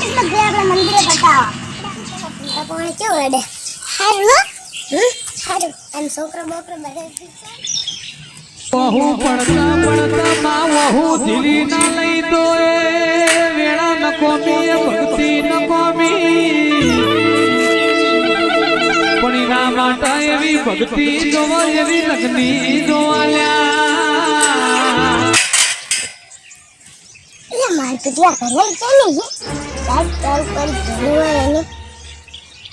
પ્રેક્ટિસમાં વહુ પડતા પડતા માં વહુ દિલી એ વેળા ન કોમી ભક્તિ ન કોમી. એવી ભક્તિ એવી લગની જોવાલ્યા તો ત્યાં ઘરે કેમ નહીં lagi taruh pari dua ya ini.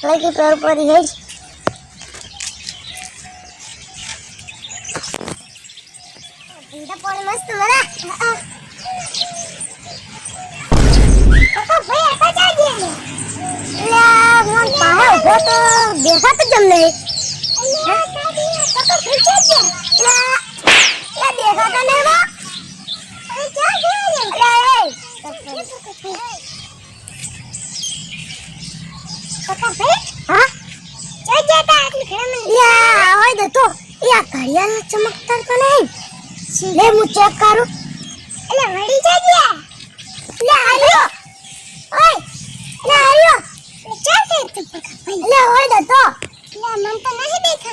Lagi taruh pari guys boleh mas tuh lah Lah, mau tahu, gua biasa tuh jam deh. ઘડિયાળ ચમકતર તો નહીં. લે હું ચેક કરું. એટલે વળી જાય ગયા? આવ્યો ઓય લે આવ્યો ચેક કે તું હોય તો મન તો નહીં દેખ